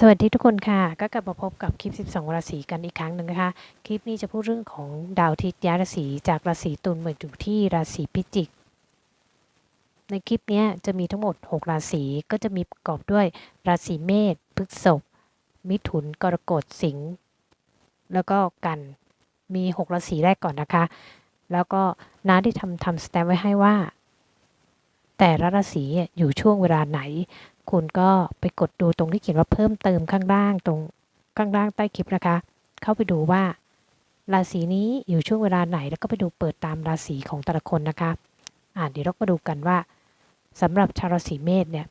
สวัสดีทุกคนค่ะ ก็กลับมาพบกับคลิป 12 ราศีกันอีกครั้งหนึ่งนะคะ คลิปนี้จะพูดเรื่องของดาวอาทิตย์ย้ายราศีจากราศีตุลมาอยู่ที่ราศีพิจิก ในคลิปนี้จะมีทั้งหมด 6 ราศีก็จะมีประกอบด้วยราศีเมษพฤษภมิถุนกรกฎสิงห์แล้วก็กันมี 6 ราศีแรกก่อนนะคะ แล้วก็น้าได้ทำทำสแตมไว้ให้ว่า แต่ละราศีอยู่ช่วงเวลาไหน คุณก็ไปกดดูตรงที่เขียนว่าเพิ่มเติมข้างล่างตรงข้างล่างใต้คลิปนะคะ เข้าไปดูว่า ราศีนี้อยู่ช่วงเวลาไหนแล้วก็ไปดูเปิดตามราศีของแต่ละคนนะคะอ่าเดี๋ยวเราก็ดูกันว่าสำหรับชาวราศีเมษเนี่ย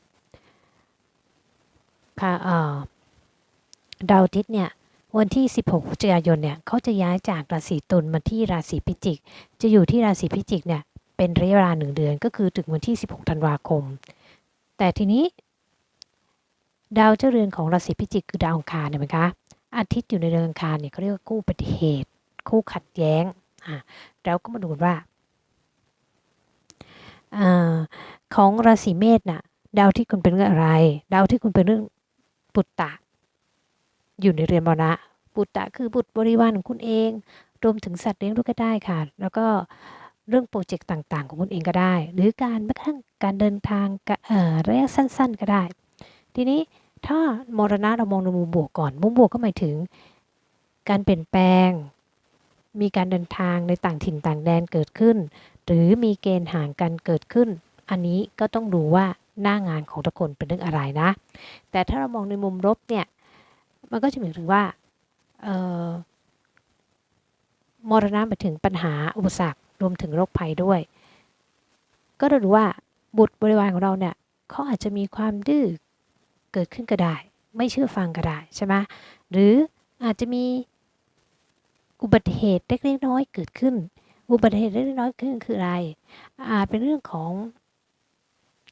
ค่ะเอ่อดาวอาทิตย์เนี่ยวันที่ 16พฤศจิกายนเนี่ยเขาจะย้ายจากราศีตุลมาที่ราศีพิจิก จะอยู่ที่ราศีพิจิกเนี่ยเป็นระยะเวลาหนึ่งเดือนก็คือถึงวันที่ 16 ธันวาคม แต่ทีนี้ ดาวเจ้าเรือนของราศีพิจิกคือดาวอังคารเนี่ยไหมคะอาทิตย์อยู่ในเรือนอังคารเนี่ยเขาเรียกว่าคู่อุบัติเหตุ คู่ขัดแย้งอ่าเราก็มาดูกันว่าอของราศีเมษน่ะดาวที่คุณเป็นเรื่องอะไร ดาวที่คุณเป็นเรื่องปุตตะ อยู่ในเรือนมรณะปุตตะคือบุตรบริวารของคุณเอง รวมถึงสัตว์เลี้ยงด้วยก็ได้ค่ะ แล้วก็เรื่องโปรเจกต์ต่าง ๆ ของคุณเองก็ได้ หรือการแม้กระทั่งการเดินทางระยะสั้น ๆ ก็ได้ ทีนี้ถ้ามรณะเรามองในมุมบวกก่อน มุมบวกก็หมายถึง การเปลี่ยนแปลง มีการเดินทางในต่างถิ่นต่างแดนเกิดขึ้น หรือมีเกณฑ์ห่างกันเกิดขึ้น อันนี้ก็ต้องดูว่าหน้างานของทุกคนเป็นเรื่องอะไรนะ แต่ถ้าเรามองในมุมลบเนี่ย มันก็จะหมายถึงว่ามรณะหมายถึงปัญหาอุปสรรครวมถึงโรคภัยด้วย ก็เราดูว่าบุตรบริวารของเราเนี่ยเขาอาจจะมีความดื้อ เกิดขึ้นก็ได้ ไม่เชื่อฟังก็ได้ใช่ไหมหรืออาจจะมีอุบัติเหตุเล็กๆน้อยเกิดขึ้น อุบัติเหตุเล็กๆน้อยขึ้นคืออะไรอาจเป็นเรื่องของ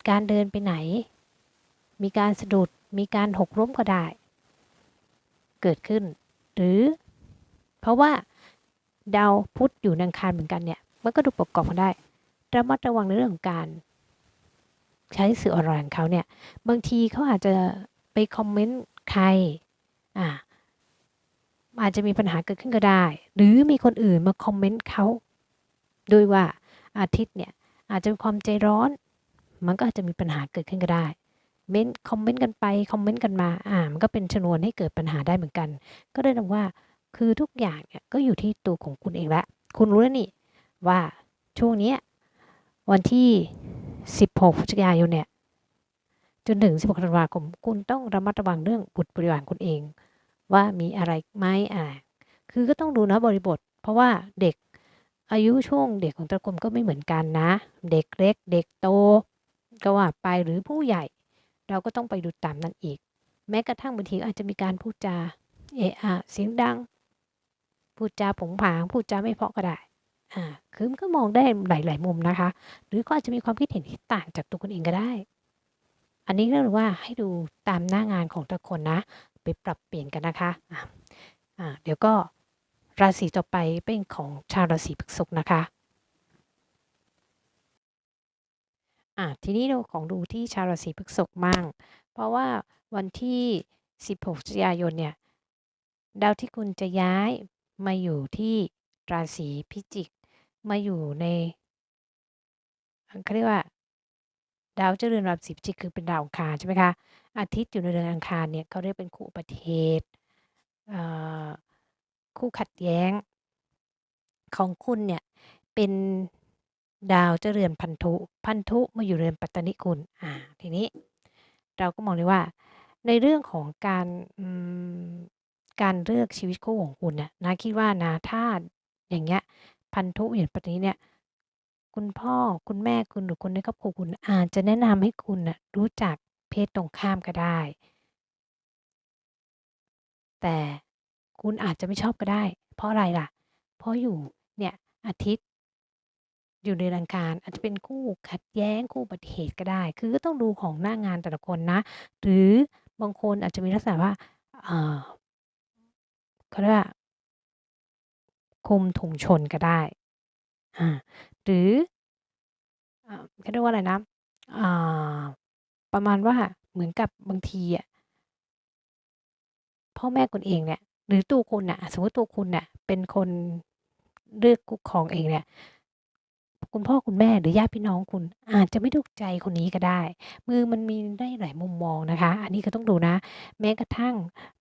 การเดินไปไหน มีการสะดุดมีการหกล้มก็ได้ เกิดขึ้น หรือ เพราะว่าดาวพุธอยู่ในอังคารเหมือนกันเนี่ยมันก็ดูประกอบกันได้ระมัดระวังในเรื่องของการ ใช้สื่อออนไลน์ของเขาเนี่ยบางทีเขาอาจจะไปคอมเมนต์ใครอ่าอาจจะมีปัญหาเกิดขึ้นก็ได้ หรือมีคนอื่นมาคอมเมนต์เขาโดยว่าอาทิตย์เนี่ยอาจจะมีความใจร้อน มันก็อาจจะมีปัญหาเกิดขึ้นก็ได้เมนคอมเมนต์กันไปคอมเมนต์กันมาอ่ามันก็เป็นชนวนให้เกิดปัญหาได้เหมือนกัน ก็ได้ดังว่าคือทุกอย่างเนี่ยก็อยู่ที่ตัวของคุณเองละ คุณรู้แล้วนี่ว่าช่วงนี้วันที่ 16พฤศจิกายนเนี่ยจนถึง 16ธันวาคม คุณต้องระมัดระวังเรื่องบุตรบริวารคุณเอง ว่ามีอะไรไหมอะไรคือก็ต้องดูนะบริบท เพราะว่าเด็กอายุช่วงเด็กของแต่ละคนก็ไม่เหมือนกันนะ เด็กเล็ก เด็กโตก็ว่าไปหรือผู้ใหญ่ เราก็ต้องไปดูตามนั้นอีก แม้กระทั่งบางทีอาจจะมีการพูดจาเอะอะเสียงดัง พูดจาผงผาง พูดจาไม่เพาะก็ได้ อ่าคือมันก็มองได้หลาย ๆ มุมนะคะ หรือก็อาจจะมีความคิดเห็นที่ต่างจากตัวคุณเองก็ได้ อันนี้เรียกว่าให้ดูตามหน้างานของแต่ละคนนะ ไปปรับเปลี่ยนกันนะคะอ่าอ่าเดี๋ยวก็ราศีต่อไปเป็นของชาวราศีพฤษภนะคะอ่าทีนี้เราของดูที่ชาวราศีพฤษภมั่ง เพราะว่าวันที่ 16พฤศจิกายนเนี่ย ดาวที่คุณจะย้ายมาอยู่ที่ราศีพิจิก มาอยู่ในเขาเรียกว่า ดาวเจรือนราศีพิจิกคือเป็นดาวอังคารใช่ไหมคะ อาทิตย์อยู่ในเรือนอังคารเนี่ยเขาเรียกเป็นคู่อุบัติเหตุเอ่อคู่ขัดแย้ง ของคุณเนี่ยเป็นดาวเจรือนพันธุ พันธุมาอยู่เรือนปัตตนิคุณอ่าทีนี้เราก็มองเลยว่า ในเรื่องของการการเลือกชีวิตคู่ของคุณเนี่ยนะคิดว่านะถ้าอย่างเงี้ย พันธุอย่างปัตตนิเนี่ยคุณพ่อคุณแม่คุณหรือคนในครอบครัวคุณอาจจะแนะนำให้คุณน่ะรู้จักเพศตรงข้ามก็ได้ แต่คุณอาจจะไม่ชอบก็ได้ เพราะอะไรล่ะ เพราะอยู่เนี่ยอาทิตย์อยู่ในอังคารอาจจะเป็นคู่ขัดแย้งคู่อุบัติเหตุก็ได้ คือก็ต้องดูของหน้างานแต่ละคนนะ หรือบางคนอาจจะมีลักษณะว่าเอ่อเขาเรียกว่า คุมถุงชนก็ได้หรือเขาเรียกว่าอะไรนะประมาณว่าเหมือนกับบางทีอะพ่อแม่คุณเองเนี่ย หรือตัวคุณน่ะ สมมติตัวคุณน่ะ เป็นคนเลือกคู่ครองเองเนี่ย คุณพ่อคุณแม่หรือญาติพี่น้องคุณ อาจจะไม่ถูกใจคนนี้ก็ได้ มือมันมีได้หลายมุมมองนะคะ อันนี้ก็ต้องดูนะ แม้กระทั่ง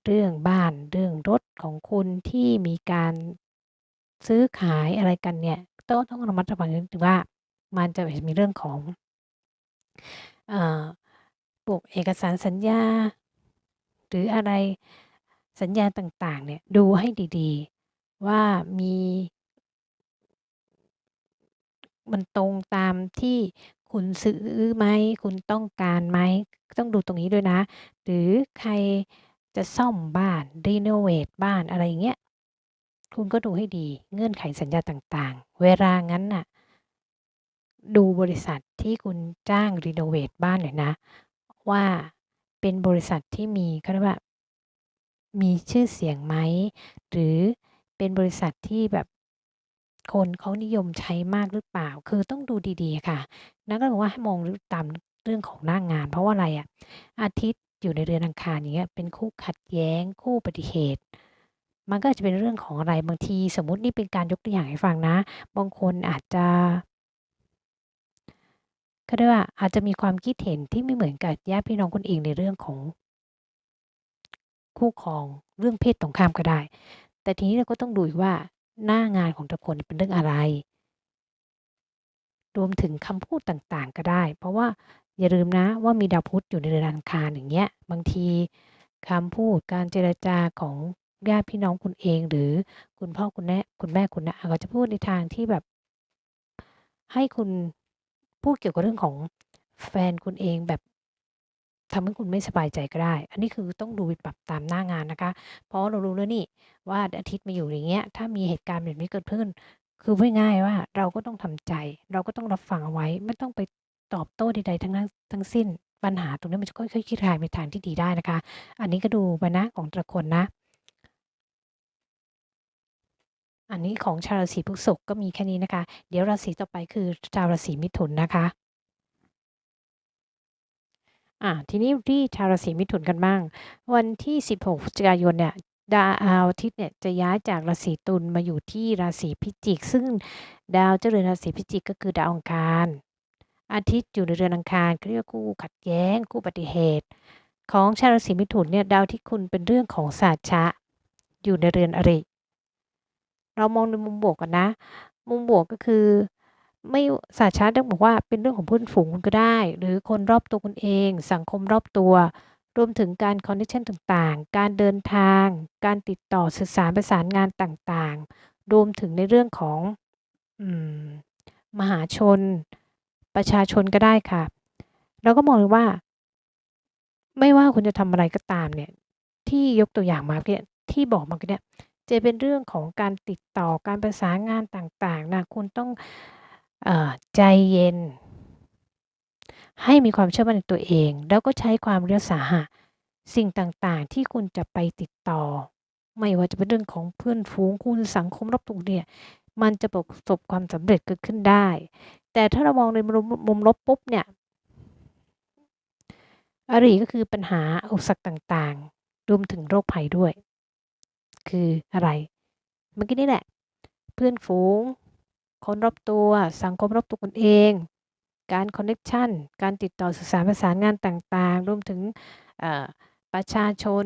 เรื่องบ้านเรื่องรถของคุณที่มีการ ซื้อขายอะไรกันเนี่ยต้องต้องระมัดระวังนิดนึงว่า มันจะมีเรื่องของเอ่อพวกเอกสารสัญญา หรืออะไรสัญญาต่างๆ เนี่ยดูให้ดีๆ ว่ามี มันตรงตามที่คุณซื้อไหมคุณต้องการไหมต้องดูตรงนี้ด้วยนะ หรือใครจะซ่อมบ้านรีโนเวตบ้านอะไรอย่างเงี้ย คุณก็ดูให้ดีเงื่อนไขสัญญาต่างๆ เวลางั้นน่ะ ดูบริษัทที่คุณจ้างรีโนเวตบ้านหน่อยนะ ว่าเป็นบริษัทที่มีเขาเรียกว่า มีชื่อเสียงไหม หรือเป็นบริษัทที่แบบคนเขานิยมใช้มากหรือเปล่า คือต้องดูดีๆค่ะ นั่นก็บอกว่าให้มองตามเรื่องของหน้างาน เพราะว่าอะไรอะอาทิตย์อยู่ในเรือนอังคารอย่างเงี้ย เป็นคู่ขัดแย้ง คู่อุบัติเหตุ มันก็อาจจะเป็นเรื่องของอะไรบางที สมมุตินี่เป็นการยกตัวอย่างให้ฟังนะ บางคนอาจจะเขาเรียกว่าอาจจะมีความคิดเห็นที่ไม่เหมือนกับญาติพี่น้องคุณเองในเรื่องของ คู่ครองเรื่องเพศตรงข้ามก็ได้ แต่ทีนี้เราก็ต้องดูว่าหน้างานของแต่คนเป็นเรื่องอะไร รวมถึงคำพูดต่างๆ ก็ได้ เพราะว่าอย่าลืมนะว่ามีดาวพุธอยู่ในเรือนอังคารอย่างเงี้ย บางทีคำพูดการเจรจาของ ญาติพี่น้องคุณเอง หรือคุณพ่อคุณแม่คุณแม่คุณน่ะเขาจะพูดในทางที่แบบ ให้คุณพูดเกี่ยวกับเรื่องของแฟนคุณเองแบบทำให้คุณไม่สบายใจก็ได้ อันนี้คือต้องดูปรับตามหน้างานนะคะ เพราะเรารู้แล้วนี่ว่าอาทิตย์มาอยู่อย่างเงี้ย ถ้ามีเหตุการณ์แบบนี้เกิดขึ้น คือพูดง่ายว่าเราก็ต้องทำใจ เราก็ต้องรับฟังเอาไว้ ไม่ต้องไปตอบโต้ใดๆทั้งนั้นทั้งสิ้น ปัญหาตรงนี้มันจะค่อยๆคลี่คลายไปทางที่ดีได้นะคะ อันนี้ก็ดูไปนะของแต่ละคนนะ อันนี้ของชาวราศีพฤษภก็มีแค่นี้นะคะ เดี๋ยวราศีต่อไปคือชาวราศีมิถุนนะคะอ่าทีนี้ที่ชาวราศีมิถุนกันบ้าง วันที่ 16พฤศจิกายนเนี่ยดาวอาทิตย์เนี่ยจะย้ายจากราศีตุลมาอยู่ที่ราศีพิจิก ซึ่งดาวเจรือนราศีพิจิกก็คือดาวอังคาร อาทิตย์อยู่ในเรือนอังคารเรียกว่าคู่ขัดแย้งคู่อุบัติเหตุ ของชาวราศีมิถุนเนี่ยดาวที่คุณเป็นเรื่องของศาสชะ อยู่ในเรือนอริ เรามองในมุมบวกก่อนนะ มุมบวกก็คือไม่ศาสตร์ชะต้องบอกว่าเป็นเรื่องของเพื่อนฝูงคุณก็ได้ หรือคนรอบตัวคุณเอง สังคมรอบตัว รวมถึงการคอนเน็กชันต่างๆ การเดินทาง การติดต่อสื่อสารประสานงานต่างๆ รวมถึงในเรื่องของอมมหาชน ประชาชนก็ได้ค่ะ เราก็มองเลยว่า ไม่ว่าคุณจะทำอะไรก็ตามเนี่ย ที่ยกตัวอย่างมาเมื่อที่บอกมาเนี่ย จะเป็นเรื่องของการติดต่อการประสานงานต่างๆน่ะคุณต้องอใจเย็น ให้มีความเชื่อมั่นในตัวเอง แล้วก็ใช้ความเรียสาหะสิ่งต่างๆ ที่คุณจะไปติดต่อ ไม่ว่าจะเป็นเรื่องของเพื่อนฝูงคุณสังคมรอบตัวเนี่ยมันจะประสบความสำเร็จเกิดขึ้นได้ แต่ถ้าเรามองในมุมมุมลบปุ๊บเนี่ยอริก็คือปัญหาอุปสรรคต่างๆ รวมถึงโรคภัยด้วย คืออะไร เมื่อกี้นี่แหละ เพื่อนฝูง คนรอบตัว สังคมรอบตัวคุณเอง การคอนเน็กชันการติดต่อสื่อสารประสานงานต่างๆ รวมถึงประชาชน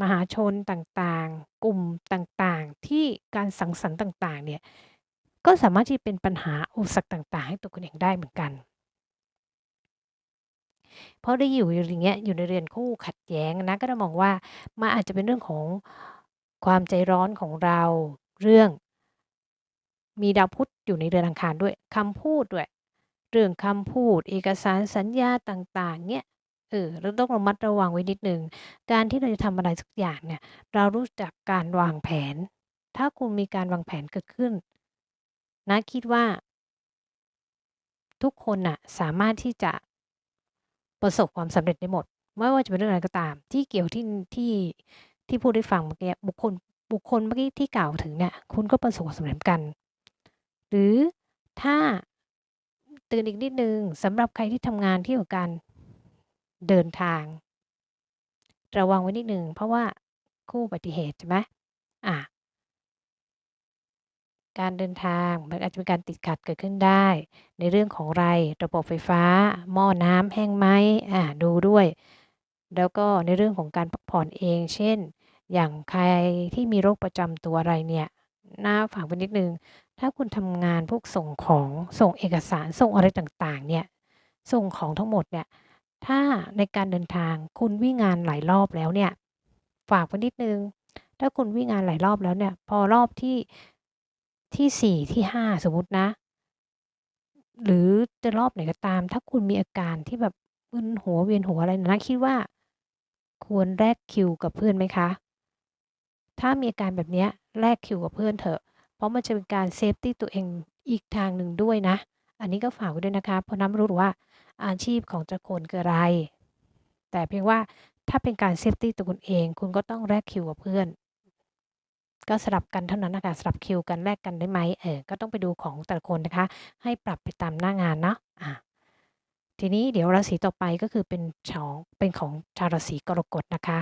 มหาชนต่างๆ กลุ่มต่างๆ ที่การสังสรรค์ต่างๆ เนี่ย ก็สามารถที่เป็นปัญหาอุปสรรคต่างๆ ให้ตัวคุณเองได้เหมือนกันเพราะได้อยู่อย่างเงี้ยอยู่ในเรือนคู่ขัดแย้งนะก็จะมองว่ามันอาจจะเป็นเรื่องของ ความใจร้อนของเราเรื่อง มีดาวพุธอยู่ในเรือนอังคารด้วยคำพูดด้วย เรื่องคำพูด เอกสารสัญญาต่างๆเงี้ยเออเราต้องระมัดระวังไว้นิดหนึ่งการที่เราจะทำอะไรสักอย่างเนี่ย เรารู้จักการวางแผน ถ้าคุณมีการวางแผนเกิดขึ้นนะคิดว่า ทุกคนน่ะสามารถที่จะประสบความสำเร็จได้หมด ไม่ว่าจะเป็นเรื่องอะไรก็ตาม ที่เกี่ยวที่ที่ ที่พูดให้ฟังเมื่อกี้บุคคลบุคคลเมื่อกี้ที่กล่าวถึงเนี่ยคุณก็ประสบความสำเร็จกัน หรือถ้าตือนอีกนิดหนึ่งสำหรับใครที่ทำงานที่เกี่ยวกับการเดินทาง ระวังไว้นิดหนึ่งเพราะว่าคู่อุบัติเหตุใช่ไหมอะการเดินทางมันอาจจะมีการติดขัดเกิดขึ้นได้ ในเรื่องของไร ระบบไฟฟ้า หม้อน้ำแห้งไหมอ่าดูด้วย แล้วก็ในเรื่องของการพักผ่อนเอง เช่น อย่างใครที่มีโรคประจำตัวอะไรเนี่ย น่าฝากไว้นิดนึงถ้าคุณทำงานพวกส่งของ ส่งเอกสาร ส่งอะไรต่าง ๆ เนี่ย ส่งของทั้งหมดเนี่ย ถ้าในการเดินทางคุณวิ่งงานหลายรอบแล้วเนี่ย ฝากไว้นิดนึงถ้าคุณวิ่งงานหลายรอบแล้วเนี่ย พอรอบที่ ที่สี่ที่ห้าสมมุตินะ หรือจะรอบไหนก็ตาม ถ้าคุณมีอาการที่แบบ มึนหัวเวียนหัวอะไรนะคิดว่า ควรแลกคิวกับเพื่อนไหมคะ ถ้ามีอาการแบบนี้แลกคิวกับเพื่อนเถอะ เพราะมันจะเป็นการเซฟตี้ตัวเองอีกทางหนึ่งด้วยนะ อันนี้ก็ฝากไว้ด้วยนะคะเพราะน้ำรู้ว่าอาชีพของแต่ละคนคืออะไร แต่เพียงว่าถ้าเป็นการเซฟตี้ตัวคุณเอง คุณก็ต้องแลกคิวกับเพื่อน ก็สลับกันเท่านั้นนะคะสลับคิวกันแลกกันได้ไหมเออก็ต้องไปดูของแต่ละคนนะคะ ให้ปรับไปตามหน้างานเนาะอ่า ทีนี้เดี๋ยวราศีต่อไปก็คือเป็นของเป็นของชาวราศีกรกฎนะคะ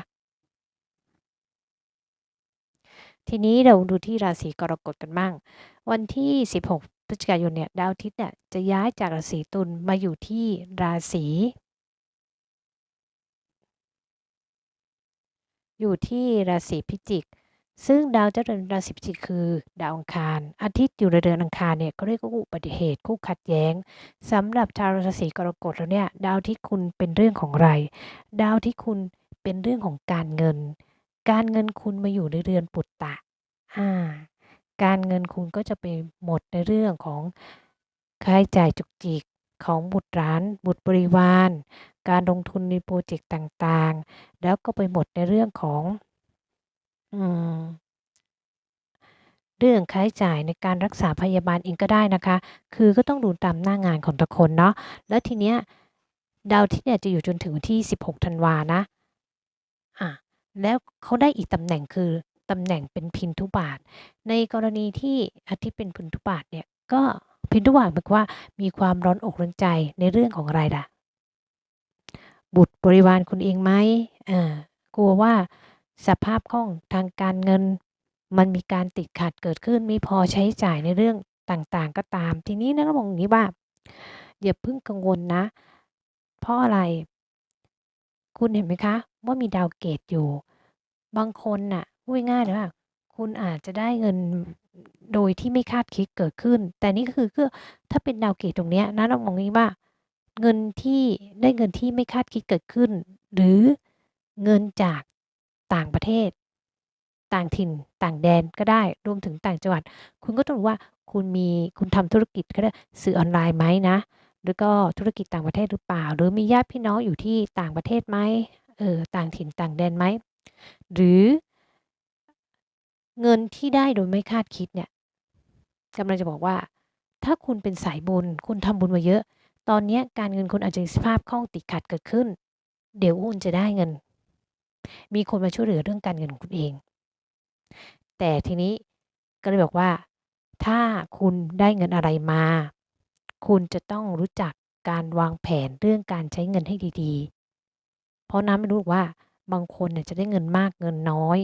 ทีนี้เราดูที่ราศีกรกฎกันบ้าง วันที่ 16พฤศจิกายนเนี่ยดาวอาทิตย์เนี่ยจะย้ายจากราศีตุลมาอยู่ที่ราศีอยู่ที่ราศีพิจิก ซึ่งดาวเจริญราศีพิจิกคือ ดาวอังคาร อาทิตย์อยู่ในเดือนอังคารเนี่ยก็เรียกว่าอุบัติเหตุคู่ขัดแย้งสำหรับชาวราศีกรกฎแล้วเนี่ยดาวที่คุณเป็นเรื่องของอะไร ดาวที่คุณเป็นเรื่องของการเงิน การเงินคุณมาอยู่ในเรือนปุตตะอ่าการเงินคุณก็จะไปหมดในเรื่องของค่าใช้จ่ายจุกจิกของบุตรหลาน บุตรบริวาร การลงทุนในโปรเจกต์ต่างๆ แล้วก็ไปหมดในเรื่องของ อืม เรื่องค่าใช้จ่ายในการรักษาพยาบาลเองก็ได้นะคะ คือก็ต้องดูตามหน้างานของแต่ละคนเนาะ แล้วทีเนี้ย ดาวอาทิตย์เนี่ยจะอยู่จนถึงวันที่ 16 ธันวานะ อ่า แล้วเขาได้อีกตำแหน่งคือตำแหน่งเป็นพินทุบาท ในกรณีที่อาทิตย์เป็นพินทุบาทเนี่ย ก็พินทุบาทหมายความว่ามีความร้อนอกร้อนใจในเรื่องของอะไรล่ะ บุตรบริวารคุณเองไหม อ่า กลัวว่า สภาพคล่องทางการเงิน มันมีการติดขัดเกิดขึ้นไม่พอใช้จ่ายในเรื่องต่างๆ ก็ตาม ทีนี้นะก็มองอย่างนี้ว่าอย่าเพิ่งกังวลนะ เพราะอะไร คุณเห็นไหมคะ ว่ามีดาวเกตอยู่ บางคนน่ะพูดง่ายเลยว่าคุณอาจจะได้เงินโดยที่ไม่คาดคิดเกิดขึ้น แต่นี่ก็คือก็ถ้าเป็นดาวเกตตรงนี้นะเรามองงี้ว่า เงินที่ได้เงินที่ไม่คาดคิดเกิดขึ้น หรือเงินจาก ต่างประเทศ ต่างถิ่น ต่างแดนก็ได้ รวมถึงต่างจังหวัด คุณก็ต้องรู้ว่าคุณมีคุณทำธุรกิจก็ได้สื่อออนไลน์ไหมนะแล้วก็ธุรกิจต่างประเทศหรือเปล่า หรือมีญาติพี่น้องอยู่ที่ต่างประเทศไหมเออต่างถิ่นต่างแดนไหม หรือเงินที่ได้โดยไม่คาดคิดเนี่ยกำลังจะบอกว่า ถ้าคุณเป็นสายบุญ คุณทำบุญมาเยอะ ตอนนี้การเงินคุณอาจจะมีสภาพคล่องติดขัดเกิดขึ้น เดี๋ยวคุณจะได้เงิน มีคนมาช่วยเหลือเรื่องการเงินของคุณเอง แต่ทีนี้ก็เลยบอกว่า ถ้าคุณได้เงินอะไรมา คุณจะต้องรู้จักการวางแผนเรื่องการใช้เงินให้ดีๆ เพราะน้ำไม่รู้ว่าบางคนเนี่ยจะได้เงินมากเงินน้อย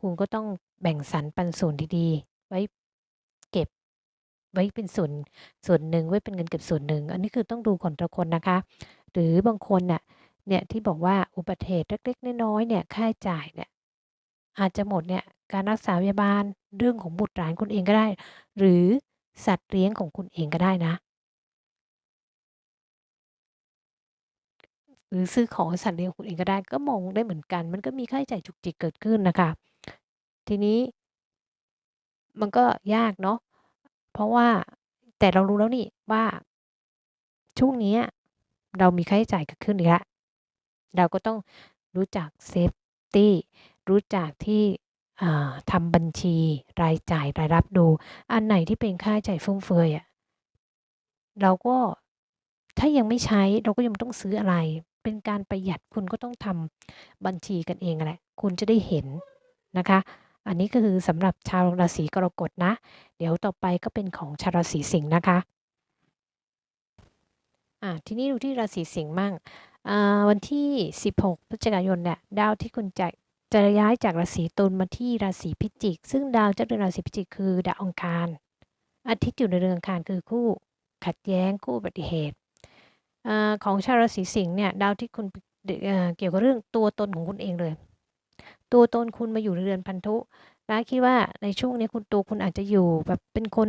คุณก็ต้องแบ่งสรรปันส่วนดีๆ ไว้เก็บไว้เป็นส่วนส่วนหนึ่งไว้เป็นเงินเก็บส่วนหนึ่ง อันนี้คือต้องดูของแต่ละคนนะคะ หรือบางคนน่ะ เนี่ยที่บอกว่าอุบัติเหตุเล็กๆน้อยๆเนี่ยค่าใช้จ่ายเนี่ยอาจจะหมดเนี่ยการรักษาพยาบาลเรื่องของบุตรหลานคุณเองก็ได้ หรือสัตว์เลี้ยงของคุณเองก็ได้นะ หรือซื้อของสัตว์เลี้ยงคุณเองก็ได้ก็มองได้เหมือนกัน มันก็มีค่าใช้จ่ายจุกจิกเกิดขึ้นนะคะ ทีนี้ มันก็ยากเนาะเพราะว่าแต่เรารู้แล้วนี่ว่าช่วงนี้เรามีค่าใช้จ่ายเกิดขึ้นอีกแล้ว เราก็ต้องรู้จักเซฟตี้รู้จักที่ทำบัญชีรายจ่ายรายรับดู อันไหนที่เป็นค่าใช้จ่ายฟุ่มเฟือยอะเราก็ถ้ายังไม่ใช้เราก็ยังไม่ต้องซื้ออะไร เป็นการประหยัดคุณก็ต้องทำบัญชีกันเองแหละคุณจะได้เห็นนะคะ อันนี้ก็คือสำหรับชาวราศีกรกฎนะ เดี๋ยวต่อไปก็เป็นของชาวราศีสิงห์นะคะอ่าทีนี้ดูที่ราศีสิงห์มั่ง วันที่ 16 พฤศจิกายนเนี่ยดาวที่คุณจะจะย้ายจากราศีตุลมาที่ราศีพิจิก ซึ่งดาวเจ้าเรือนราศีพิจิกคือดาวอังคาร อาทิตย์อยู่ในเรือนอังคารคือคู่ขัดแย้งคู่อุบัติเหตุอของชาวราศีสิงห์เนี่ยดาวที่คุณเอ่อเกี่ยวกับเรื่องตัวตนของคุณเองเลย ตัวตนคุณมาอยู่ในเรือนพันธุนะคิดว่าในช่วงนี้คุณตัวคุณอาจจะอยู่ แบบเป็นคน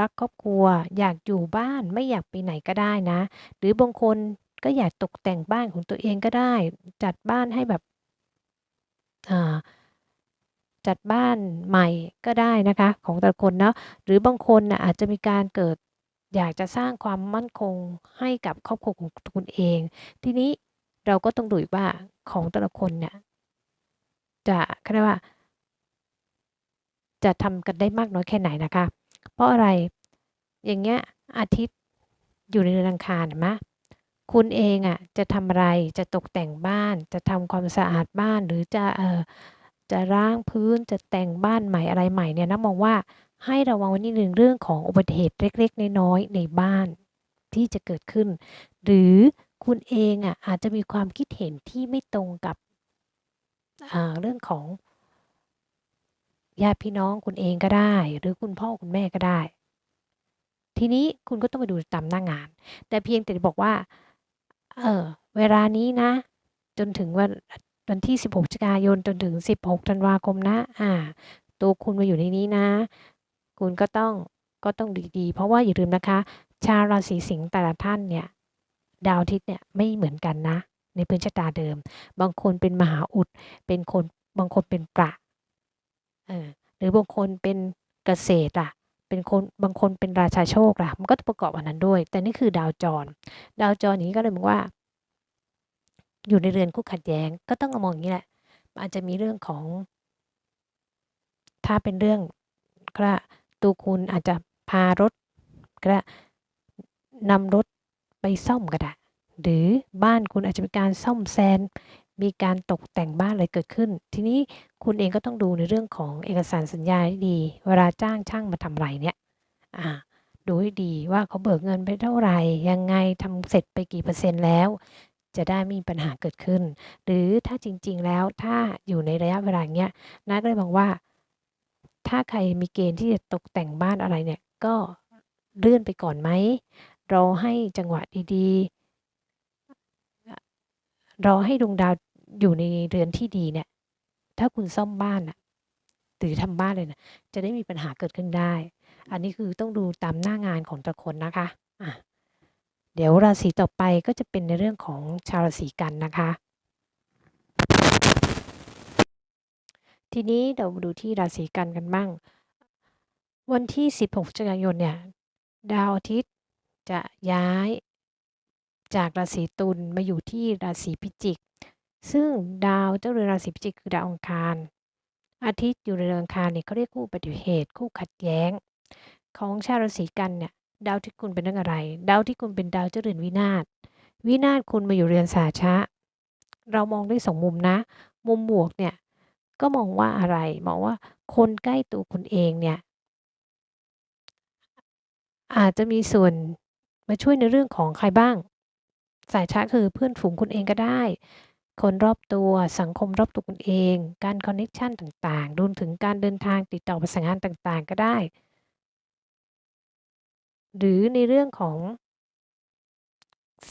รักครอบครัว อยากอยู่บ้านไม่อยากไปไหนก็ได้นะ หรือบางคน ก็อยากตกแต่งบ้านของตัวเองก็ได้ จัดบ้านให้แบบจัดบ้านใหม่ก็ได้นะคะ ของแต่ละคนเนาะหรือบางคนน่ะอาจจะมีการเกิดอยากจะสร้างความมั่นคงให้กับครอบครัวของคุณเอง ทีนี้เราก็ต้องดูอีกว่าของแต่ละคนเนี่ยจะเขาเรียกว่า จะทำกันได้มากน้อยแค่ไหนนะคะ เพราะอะไรอย่างเงี้ยอาทิตย์อยู่ในเดือนอังคารเห็นไหม คุณเองอะ่ะจะทำอะไรจะตกแต่งบ้าน จะทำความสะอาดบ้านหรือจะเออจะล้างพื้นจะแต่งบ้านใหม่อะไรใหม่เนี่ยนะมองว่าให้ระวังไว้นิดนึงเรื่องของอุบัติเหตุเล็กๆน้อยๆในบ้านที่จะเกิดขึ้น หรือคุณเองอะอาจจะมีความคิดเห็นที่ไม่ตรงกับอ่าเรื่องของญาติพี่น้องคุณเองก็ได้ หรือคุณพ่อคุณแม่ก็ได้ ทีนี้คุณก็ต้องไปดูตามหน้างาน แต่เพียงแต่บอกว่า เออเวลานี้นะ จนถึงวันวันที่ 16พฤศจิกายนจนถึง 16ธันวาคมนะ อ่า ตัวคุณมาอยู่ในนี้นะ คุณก็ต้องก็ต้องดีๆ เพราะว่าอย่าลืมนะคะ ชาวราศีสิงห์แต่ละท่านเนี่ย ดาวทิตย์เนี่ยไม่เหมือนกันนะ ในพื้นชะตาเดิม บางคนเป็นมหาอุด เป็นคนบางคนเป็นประเออหรือบางคนเป็นเกษตรอะ เป็นคนบางคนเป็นราชาโชคล่ะ มันก็ประกอบอันนั้นด้วย แต่นี่คือดาวจร ดาวจรอย่างนี้ก็เลยบอกว่า อยู่ในเรือนคู่ขัดแย้ง ก็ต้องมองอย่างนี้แหละอาจจะมีเรื่องของ ถ้าเป็นเรื่องก็ตัวคุณอาจจะพารถก็นำรถไปซ่อมก็ได้หรือบ้านคุณอาจจะมีการซ่อมแซม มีการตกแต่งบ้านอะไรเกิดขึ้น ทีนี้คุณเองก็ต้องดูในเรื่องของเอกสารสัญญาดี เวลาจ้างช่างมาทำอะไรเนี่ยดูให้ดีว่าเขาเบิกเงินไปเท่าไหร่ ยังไงทำเสร็จไปกี่เปอร์เซ็นต์แล้ว จะได้ไมมีปัญหาเกิดขึ้น หรือถ้าจริง ๆ แล้วถ้าอยู่ในระยะเวลาเนี้ยนักก็เลยมองว่า ถ้าใครมีเกณฑ์ที่จะตกแต่งบ้านอะไรเนี่ยก็เลื่อนไปก่อนไหมรอให้จังหวะดีๆรอให้ดวงดาว อยู่ในเรือนที่ดีเนี่ย ถ้าคุณซ่อมบ้านอะหรือทำบ้านเลยนะจะได้มีปัญหาเกิดขึ้นได้ อันนี้คือต้องดูตามหน้างานของแต่คนนะคะอะเดี๋ยวราศีต่อไปก็จะเป็นในเรื่องของชาวราศีกันนะคะ ทีนี้เรามาดูที่ราศีกันกันบ้าง วันที่ 16พฤศจิกายนเนี่ย ดาวอาทิตย์จะย้ายจากราศีตุลมาอยู่ที่ราศีพิจิก ซึ่งดาวเจ้าเรือนราศีพิจิกคือดาวอังคาร อาทิตย์อยู่ในเรือนอังคารเนี่ยเขาเรียกคู่ปฏิเหตุ คู่ขัดแย้ง ของชาวราศีกันเนี่ยดาวที่คุณเป็นเรื่องอะไร ดาวที่คุณเป็นดาวเจ้าเรือนวินาศวินาศคุณมาอยู่เรือนสาชะ เรามองได้สองมุมนะ มุมบวกเนี่ยก็มองว่าอะไรมองว่าคนใกล้ตัวคุณเองเนี่ยอาจจะมีส่วนมาช่วยในเรื่องของใครบ้าง สายชาคือเพื่อนฝูงคุณเองก็ได้ คนรอบตัว สังคมรอบตัวคุณเอง การคอนเน็ชันต่างๆ รวมถึงการเดินทางติดต่อประสานงานต่างๆ ก็ได้ หรือในเรื่องของ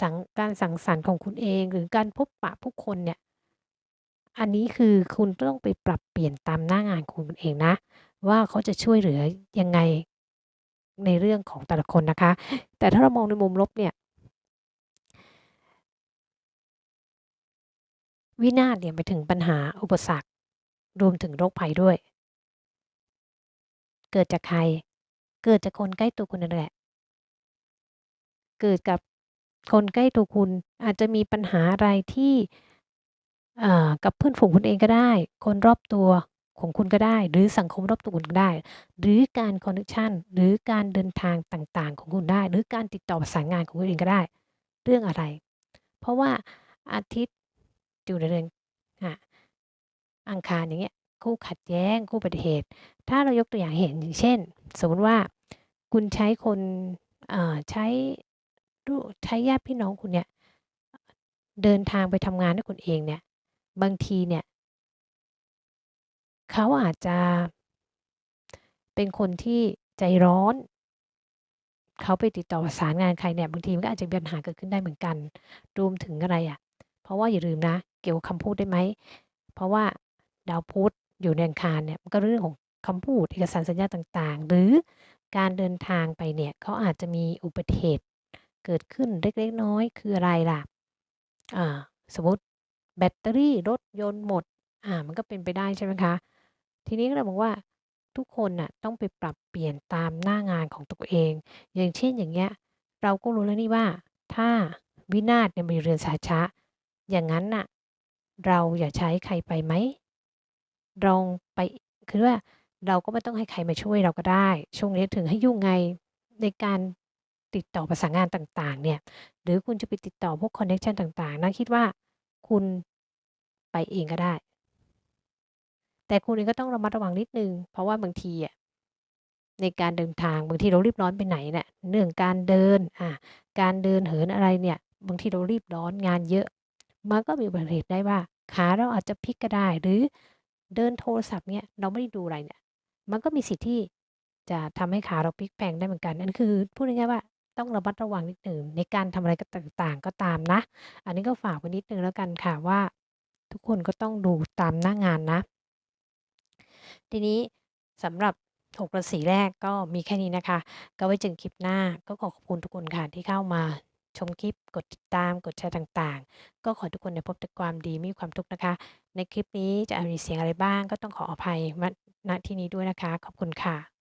สังการสังสรรค์ของคุณเอง หรือการพบปะผู้คนเนี่ย อันนี้คือคุณต้องไปปรับเปลี่ยนตามหน้างานคุณเองนะ ว่าเขาจะช่วยเหลือยังไงในเรื่องของแต่ละคนนะคะ แต่ถ้าเรามองในมุมลบเนี่ย วินาศเนี่ยไปถึงปัญหาอุปสรรค รวมถึงโรคภัยด้วย เกิดจากใคร เกิดจากคนใกล้ตัวคุณนั่นแหละ เกิดกับคนใกล้ตัวคุณอาจจะมีปัญหาอะไรที่กับเพื่อนฝูงคุณเองก็ได้ คนรอบตัวของคุณก็ได้ หรือสังคมรอบตัวคุณก็ได้ หรือการคอนเนคชันหรือการเดินทางต่างๆ ของคุณได้ หรือการติดต่อประสานงานของคุณเองก็ได้ เรื่องอะไร เพราะว่าอาทิตย์ อยู่ในเรือนอังคารอย่างเงี้ยคู่ขัดแย้งคู่ปฏิเหตุ ถ้าเรายกตัวอย่างเห็นอย่างเช่น สมมติว่าคุณใช้คนใช้ใช้ญาติพี่น้องคุณเนี่ยเดินทางไปทำงานด้วยคุณเองเนี่ย บางทีเนี่ยเขาอาจจะเป็นคนที่ใจร้อน เขาไปติดต่อประสานงานใครเนี่ยบางทีมันก็อาจจะมีปัญหาเกิดขึ้นได้เหมือนกันรวมถึงอะไรอะเพราะว่าอย่าลืมนะ กี่ยวกับคำพูดได้ไหม เพราะว่าดาวพุธอยู่ในอังคารเนี่ยมันก็เรื่องของคำพูดเอกสารสัญญาต่างๆ หรือการเดินทางไปเนี่ยเขาอาจจะมีอุบัติเหตุเกิดขึ้นเล็กๆน้อยๆคืออะไรล่ะอ่าสมมติแบตเตอรี่รถยนต์หมดอ่ามันก็เป็นไปได้ใช่ไหมคะ ทีนี้ก็เลยบอกว่าทุกคนน่ะต้องไปปรับเปลี่ยนตามหน้างานของตัวเอง อย่างเช่นอย่างเงี้ยเราก็รู้แล้วนี่ว่า ถ้าวินาศเนี่ยมีเรือนสาชะ อย่างนั้นน่ะ เราอย่าใช้ใครไปไหมลองไปคือว่าเราก็ไม่ต้องให้ใครมาช่วยเราก็ได้ ช่วงนี้ถึงให้ยุ่งไงในการติดต่อประสานงานต่าง ๆ เนี่ย หรือคุณจะไปติดต่อพวกคอนเน c t ชันต่างๆนะคิดว่าคุณไปเองก็ได้ แต่คุณเองก็ต้องระมัดระวังนิดนึง เพราะว่าบางทีอะในการเดินทางบางทีเรารีบร้อนไปไหนเนี่ยเรื่องการเดินอ่าการเดินเหินอะไรเนี่ย บางทีเรารีบร้อนงานเยอะ มันก็มีอุบัติเหตุได้ว่า ขาเราอาจจะพลิกก็ได้ หรือเดินโทรศัพท์เนี่ยเราไม่ได้ดูอะไรเนี่ย มันก็มีสิทธิ์ที่จะทำให้ขาเราพลิกแพลงได้เหมือนกันอันคือพูดง่ายๆว่าต้องระมัดระวังนิดหนึ่งในการทำอะไรก็ต่างๆ ก็ตามนะ อันนี้ก็ฝากไว้นิดนึงแล้วกันค่ะว่า ทุกคนก็ต้องดูตามหน้างานนะ ทีนี้สำหรับ6ราศีแรกก็มีแค่นี้นะคะ ก็ไว้เจอคลิปหน้าก็ขอขอบคุณทุกคนค่ะที่เข้ามา ชมคลิป กดติดตาม กดแชร์ต่างๆ ก็ขอทุกคนได้พบแต่ความดีมีความทุกข์นะคะ ในคลิปนี้จะมีเสียงอะไรบ้างก็ต้องขออภัยณที่นี้ด้วยนะคะ ขอบคุณค่ะ